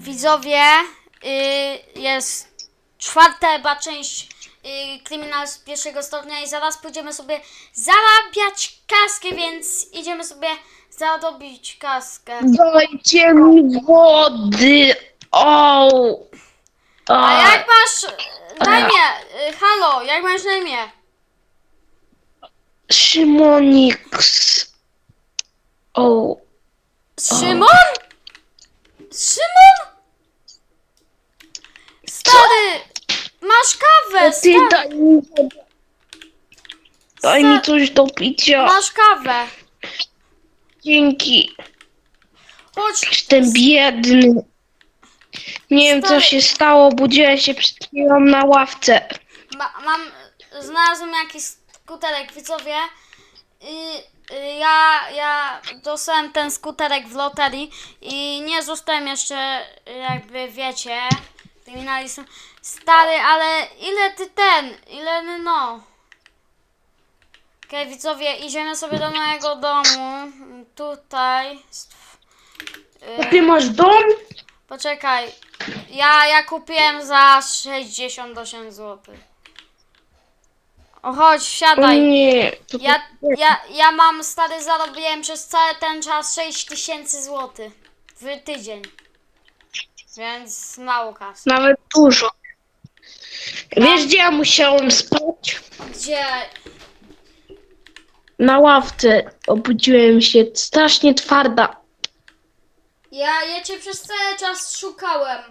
widzowie, y, jest czwarta chyba część y, Kryminal z pierwszego stopnia i zaraz pójdziemy sobie zarabiać kaskę, więc idziemy sobie zarobić kaskę. Dajcie mi wody! O! A jak masz na imię? Y, halo, jak masz na imię? Szymonix. O! Szymon? Szymon? Stary, masz kawę, Ty stary, daj mi. Daj mi coś do picia. masz kawę. Dzięki. Chodź, Jestem biedny. Nie wiem co Stary. się stało, budziłem się przed chwilą na ławce. Ma, mam, znalazłem jakiś skuterek, widzowie. I, y, ja, ja dostałem ten skuterek w loterii i nie zostałem jeszcze, jakby wiecie, kryminalistą. Stary, ale ile ty ten, ile no. Okej, widzowie, idziemy sobie do mojego domu. Tutaj. A ty masz dom? Poczekaj. Ja, ja kupiłem za 68 zł. O, chodź, wsiadaj. nie. To Ja, ja, ja mam, stary, zarobiłem przez cały ten czas 6 tysięcy złotych w tydzień. Więc mało kasy. Nawet dużo. Wiesz gdzie ja musiałem spać? Gdzie? Na ławce. Obudziłem się strasznie twarda. Ja, ja cię przez cały czas szukałem.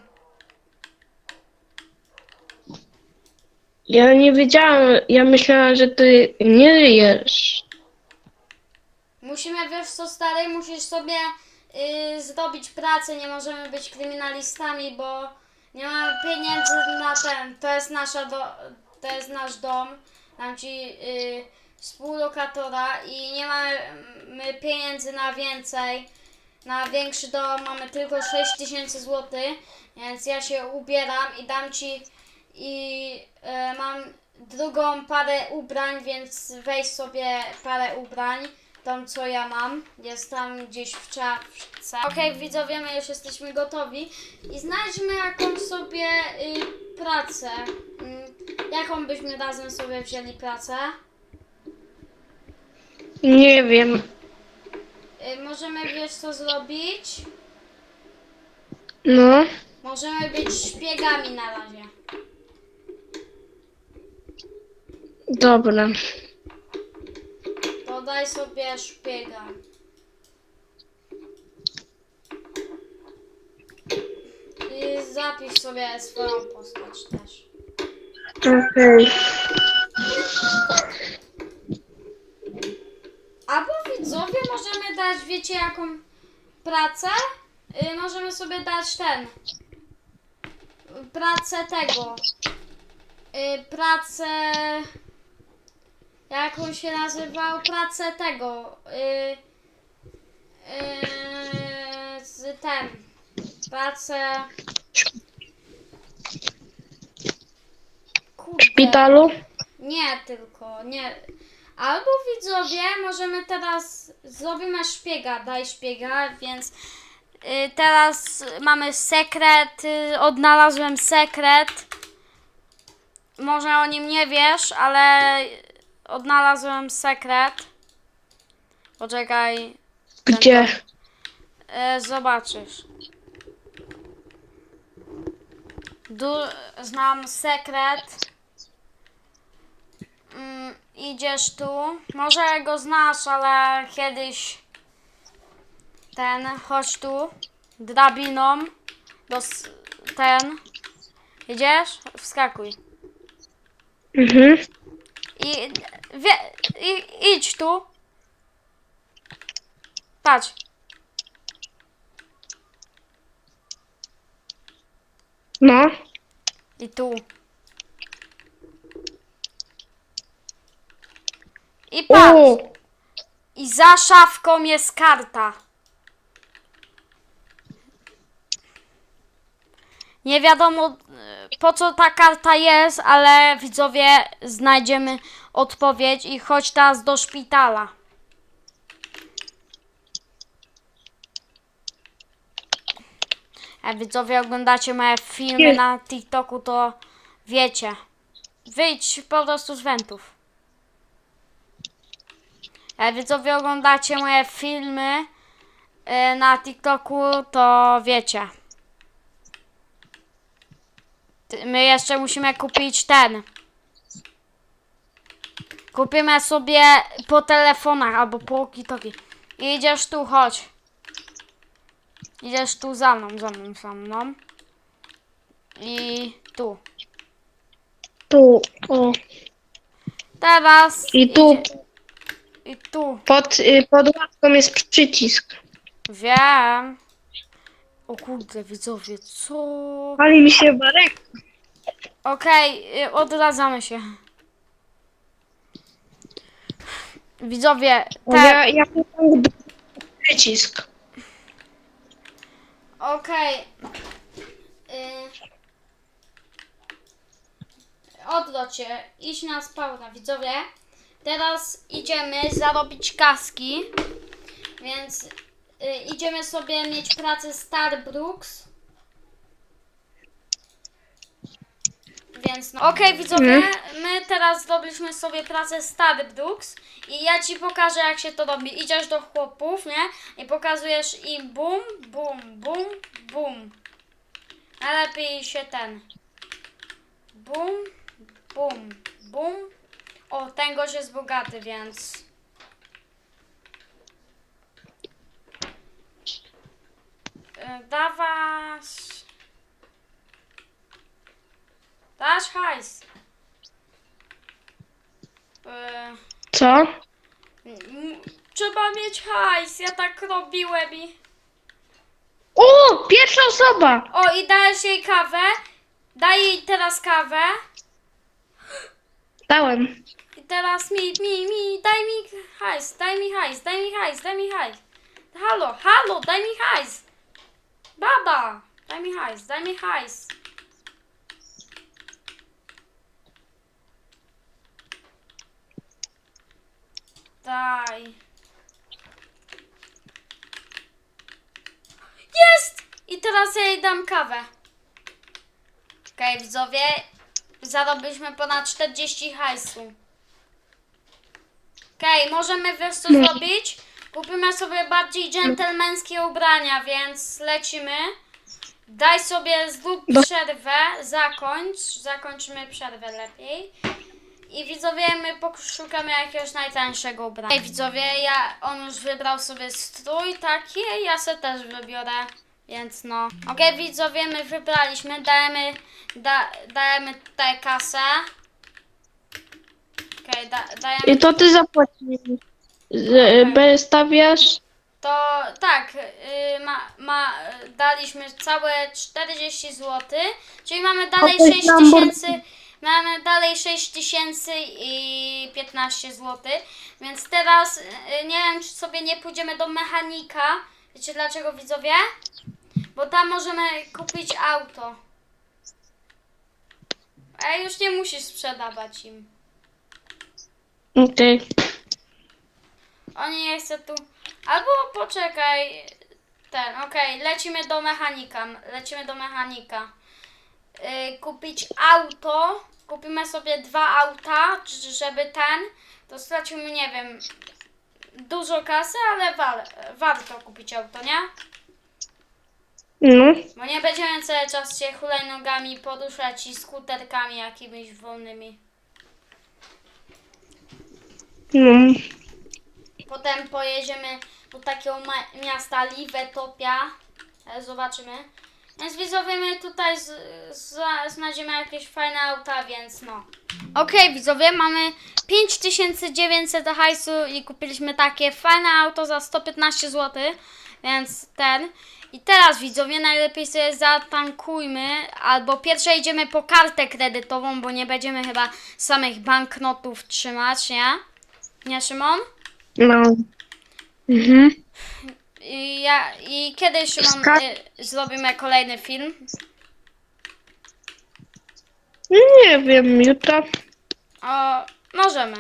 Ja nie wiedziałem, ja myślałem, że ty nie żyjesz. Musimy, wiesz co, stary, musisz sobie y, zrobić pracę, nie możemy być kryminalistami, bo nie mamy pieniędzy na ten, to jest nasza do, to jest nasz dom, dam ci y, współlokatora i nie mamy my pieniędzy na więcej, na większy dom mamy tylko 6 tysięcy złotych, więc ja się ubieram i dam ci i e, mam drugą parę ubrań, więc weź sobie parę ubrań, tą co ja mam, jest tam gdzieś w czapce. Okej, widzowie, my już jesteśmy gotowi i znajdźmy jakąś sobie y, pracę. Mm, jaką byśmy razem sobie wzięli pracę? Nie wiem. Y, możemy, wiesz co zrobić? No. Możemy być szpiegami na razie. Dobra. Daj sobie szpiega. I zapisz sobie swoją postać też. Okej. Albo widzowie możemy dać, wiecie jaką pracę? Y, możemy sobie dać ten. Pracę tego. Y, pracę. Jak on się nazywał? Pracę tego. Y, y, z ten. Pracę. Kurde. W szpitalu? Nie tylko, nie. Albo widzowie, możemy teraz zrobimy szpiega, daj szpiega, więc y, teraz mamy sekret, y, odnalazłem sekret. Może o nim nie wiesz, ale odnalazłem sekret. Poczekaj, Gdzie? y, zobaczysz. Du znam sekret. Mm, idziesz tu. Może go znasz, ale kiedyś ten, chodź tu. Drabiną. Do ten. Idziesz? Wskakuj. Mhm. I, wie, i idź tu. Patrz. No. I tu. I patrz. O! I za szafką jest karta. Nie wiadomo po co ta karta jest, ale widzowie znajdziemy odpowiedź i chodź teraz do szpitala. A widzowie oglądacie moje filmy na TikToku, to wiecie. Wyjdź po prostu z wentów. A widzowie oglądacie moje filmy y, na TikToku, to wiecie. Ty- My jeszcze musimy kupić ten. Kupimy sobie po telefonach albo po walkie Idziesz tu, chodź. Idziesz tu za mną, za mną, za mną. I tu. Tu, o. Teraz. I tu, Idzie, I tu. pod, y, pod jest przycisk. Wiem. O kurde, widzowie, co? Pali mi się barek. Okej, y, odradzamy się. Widzowie, O, tak. Ja, ja przycisk. Okej. Y... Odwróć się, idź na spawna, widzowie. Teraz idziemy zarobić kaski, więc y, idziemy sobie mieć pracę Starbrooks. Więc no. Okej, widzowie, my teraz zrobiliśmy sobie pracę Starbrooks i ja ci pokażę jak się to robi. Idziesz do chłopów, nie? I pokazujesz im bum, bum, bum, bum. Najlepiej się ten. Bum, bum, bum. O, ten gość jest bogaty, więc. Y, Dawasz. Dasz hajs. Y, Co? m- Trzeba mieć hajs, ja tak robiłem i... O, pierwsza osoba. O, i dajesz jej kawę. Daj jej teraz kawę. Dałem. I teraz mi, mi, mi, daj mi hajs, daj mi hajs, daj mi hajs, daj mi hajs. Halo, halo, daj mi hajs. Baba, daj mi hajs, daj mi hajs. Daj. Jest! I teraz ja jej dam kawę. Okej, widzowie, zarobiliśmy ponad 40 hajsu. Okej, możemy wiesz co No. zrobić? Kupimy sobie bardziej dżentelmeńskie ubrania, więc lecimy. Daj sobie, zrób przerwę, zakończ, zakończymy przerwę lepiej. I widzowie, my poszukamy jakiegoś najtańszego ubrania. Ej, widzowie, ja, on już wybrał sobie strój taki, ja se też wybiorę, więc no. Okej, widzowie, my wybraliśmy, dajemy, da, dajemy tutaj kasę. Okej, da, dajemy I to ty zapłacisz. Z- By stawiasz. To tak, y, ma, ma, daliśmy całe 40 zł, czyli mamy dalej to jest 6 Lamborghini. tysięcy, mamy dalej 6 tysięcy i 15 zł, więc teraz y, nie wiem, czy sobie nie pójdziemy do mechanika. Wiecie dlaczego widzowie? Bo tam możemy kupić auto. A już nie musisz sprzedawać im. Okej. Oni nie chcą tu. Albo poczekaj. Ten, okej, lecimy do mechanika. Lecimy do mechanika. Yy, kupić auto. Kupimy sobie dwa auta, żeby ten. To stracimy, nie wiem, dużo kasy, ale wa- warto kupić auto, nie? No. Bo nie będziemy cały czas się hulajnogami poruszać i skuterkami jakimiś wolnymi. No. Potem pojedziemy do takiego miasta Liwetopia. E, Zobaczymy. Więc widzowie, my tutaj z, z, znajdziemy jakieś fajne auta, więc no. Okej, widzowie, mamy 5900 hajsu i kupiliśmy takie fajne auto za 115 zł, więc ten. I teraz widzowie, najlepiej sobie zatankujmy, albo pierwsze idziemy po kartę kredytową, bo nie będziemy chyba samych banknotów trzymać, nie? Nie, Szymon? No. Mhm. I, ja, i kiedy Szymon Ska- y, zrobimy kolejny film? Nie wiem, jutro. O, możemy.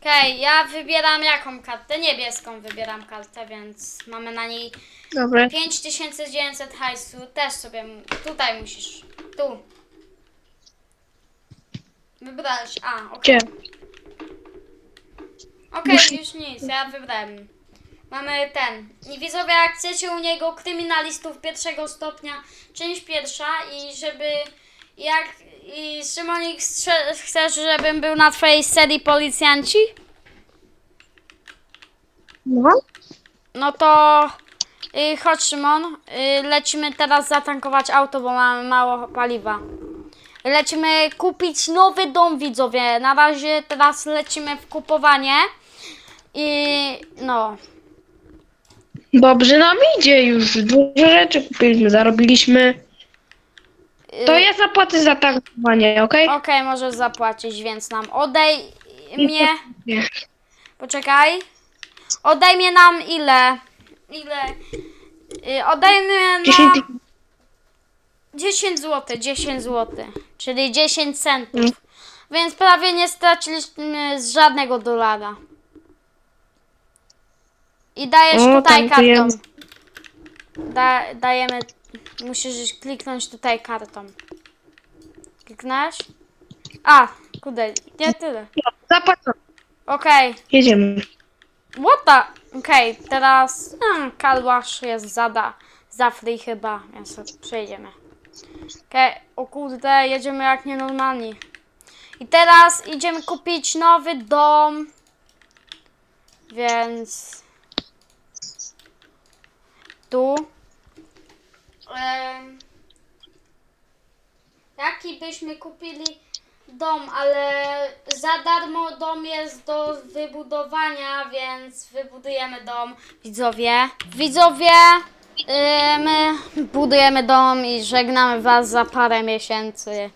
Okej, ja wybieram jaką kartę? Niebieską wybieram kartę, więc mamy na niej Dobra. 5900 hajsu. Też sobie tutaj musisz. Tu. Wybrałeś. A, okej. Gdzie? Okej, już nic, ja wybrałem. Mamy ten. I widzowie, jak chcecie u niego kryminalistów pierwszego stopnia, część pierwsza i żeby jak i Szymonik strze- chcesz, żebym był na twojej serii policjanci? No. No to y, chodź Szymon, y, lecimy teraz zatankować auto, bo mamy mało paliwa. Lecimy kupić nowy dom widzowie. Na razie teraz lecimy w kupowanie. I no. Dobrze nam idzie już. Dużo rzeczy kupiliśmy, zarobiliśmy. y, To ja zapłacę za tankowanie, okej? Okej, możesz zapłacić, więc nam oddaj mnie. Nie. Poczekaj. Oddajmy nam ile? Ile? Y, 10 nam tysięcy. 10 zł, 10 zł, czyli 10 centów. Więc prawie nie straciliśmy z żadnego dolara. I dajesz O, tutaj kartą. tankujemy. Da, dajemy. Musisz kliknąć tutaj kartą. Kliknąć? A, kurde, nie tyle. Zapłacę. Okej. Jedziemy. What the? Okej, teraz hmm, car wash jest zada, za free chyba, więc przejdziemy. Okej, o kurde, jedziemy jak nienormalni. I teraz idziemy kupić nowy dom. Więc... Tu. Jaki byśmy kupili dom, ale za darmo dom jest do wybudowania, więc wybudujemy dom. Widzowie, widzowie, my budujemy dom i żegnamy was za parę miesięcy.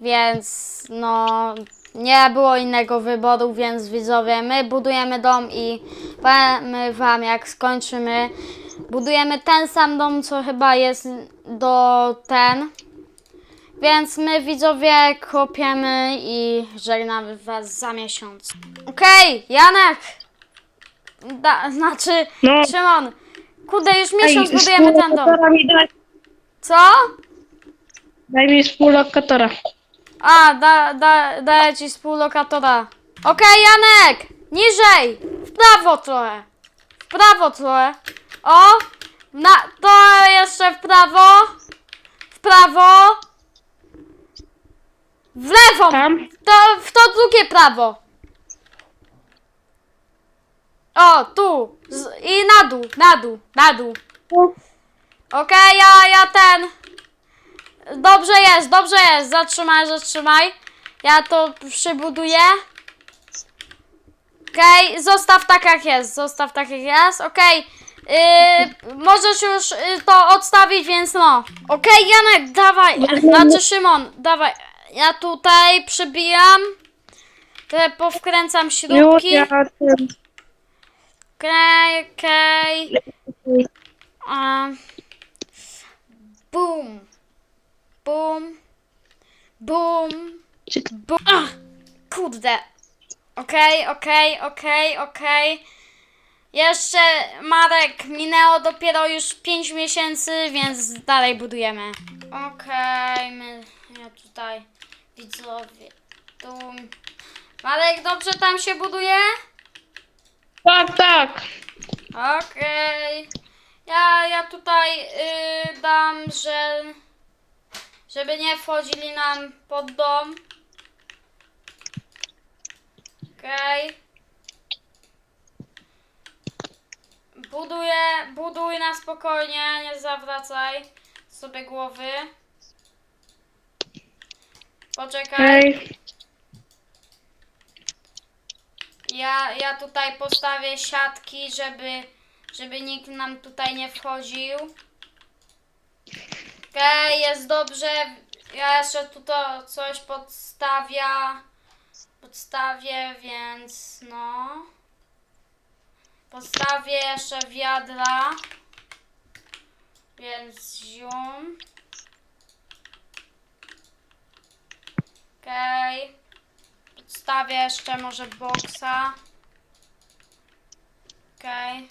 Więc no, nie było innego wyboru, więc widzowie, my budujemy dom i powiemy wam jak skończymy. Budujemy ten sam dom, co chyba jest do ten. Więc my widzowie kopiemy i żegnamy was za miesiąc. Okej, Janek! Da, znaczy, No. Szymon. Kurde, już miesiąc Ej, budujemy ten dom. daj. Co? Daj mi współlokatora. A, da, da, daję ci współlokatora. Okej, Janek! Niżej! W prawo trochę. W prawo trochę. O! Na, to jeszcze w prawo. W prawo. W lewo! Tam? To, w to drugie prawo. O, tu. Z, I na dół, na dół, na dół. Okej, ja, ja ten. Dobrze jest, dobrze jest. Zatrzymaj, zatrzymaj. Ja to przybuduję. Okej, zostaw tak jak jest. Zostaw tak jak jest. Okej. Yy, możesz już y, to odstawić, więc no. Okej, Janek, dawaj. Znaczy Szymon, dawaj. Ja tutaj przybijam. Te powkręcam śrubki. Okej, okej. Um, boom. Boom. Boom. Boom. Ach, kurde. Okej, okej, okej, okej. Jeszcze, Marek, minęło dopiero już 5 miesięcy, więc dalej budujemy. Okej, my, ja tutaj, widzowie, tu. Marek, dobrze tam się buduje? Tak, tak. Okej. Ja, ja tutaj y, dam, że żeby nie wchodzili nam pod dom. Okej. Buduję, buduj na spokojnie, nie zawracaj sobie głowy. Poczekaj. Hej. Ja, ja tutaj postawię siatki, żeby, żeby nikt nam tutaj nie wchodził. Okej, jest dobrze. Ja jeszcze tutaj coś podstawia. Podstawię, więc no. Postawię jeszcze wiadra. Więc zium. Okej. Podstawię postawię jeszcze może boksa. Okej.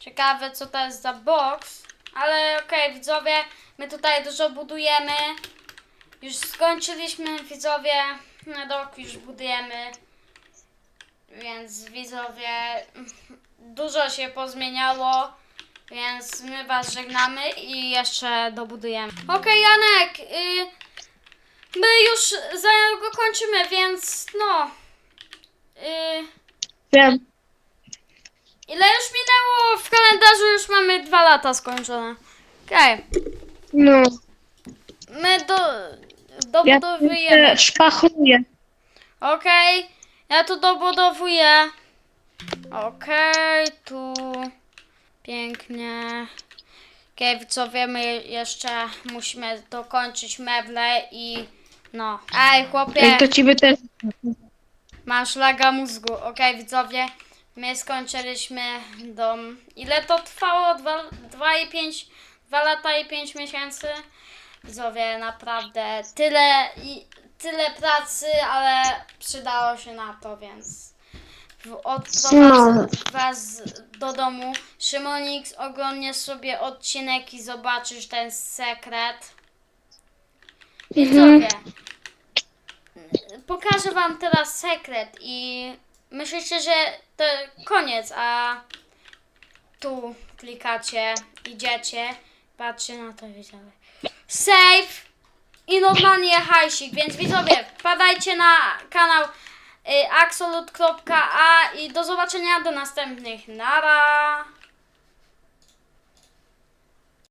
Ciekawe co to jest za boks. Ale okej, widzowie, my tutaj dużo budujemy. Już skończyliśmy, widzowie. Na rok już budujemy. Więc widzowie, dużo się pozmieniało. Więc my was żegnamy i jeszcze dobudujemy. Okej, Janek, y, my już za niedługo kończymy, więc no. Y, Wiem. ile już minęło w kalendarzu? Już mamy dwa lata skończone. Okej, No. my do, Ja dobudowujemy. się szpachluję. Okej, ja tu dobudowuję. Okej, tu pięknie. Okej, widzowie, my jeszcze musimy dokończyć meble i no. Ej, chłopie, I to ci by też. masz laga mózgu. Okej, widzowie, my skończyliśmy dom. Ile to trwało? Dwa, dwa i pięć, dwa lata i pięć miesięcy? Widzowie, naprawdę tyle i tyle pracy, ale przydało się na to, więc odprowadzę was do domu. Szymonix, oglądnie sobie odcinek i zobaczysz ten sekret. Widzowie, pokażę wam teraz sekret i myślicie, że to koniec, a tu klikacie, idziecie, patrzcie na to widzowie. Save i normalnie hajsik, więc widzowie, wpadajcie na kanał y, axolot.a i do zobaczenia do następnych. Nara!